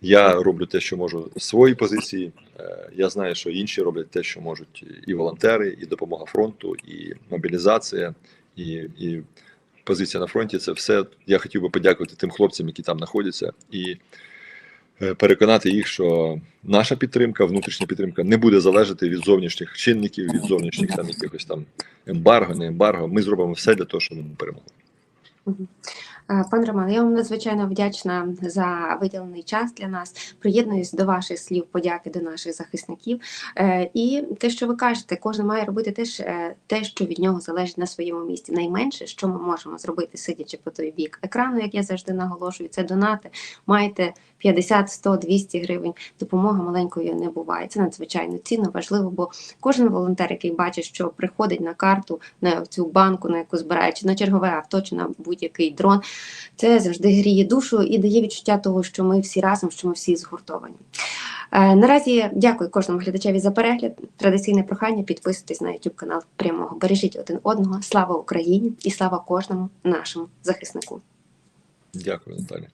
Я роблю те, що можу з своєї позиції. Е, Я знаю, що інші роблять те, що можуть і волонтери, і допомога фронту, і мобілізація, і, і позиція на фронті. Це все. Я хотів би подякувати тим хлопцям, які там знаходяться, і е, переконати їх, що наша підтримка, внутрішня підтримка не буде залежати від зовнішніх чинників, від зовнішніх там якихось там ембарго, не ембарго. Ми зробимо все для того, щоб ми перемогли. Е, Пан Роман, я вам надзвичайно вдячна за виділений час для нас. Приєднуюсь до ваших слів подяки до наших захисників. Е, І те, що ви кажете, кожен має робити теж е, те, що від нього залежить на своєму місці. Найменше, що ми можемо зробити, сидячи по той бік екрану, як я завжди наголошую, це донати. Маєте 50, 100, 200 гривень. Допомога маленькою не буває. Це надзвичайно цінно, важливо, бо кожен волонтер, який бачить, що приходить на карту на цю банку, на яку збирає, чи на чергове авто, чи на будь-який дрон, це завжди гріє душу і дає відчуття того, що ми всі разом, що ми всі згуртовані. Е, наразі дякую кожному глядачеві за перегляд. Традиційне прохання підписуйтесь на YouTube канал прямого. Бережіть один одного. Слава Україні і слава кожному нашому захиснику. Дякую, Наталя.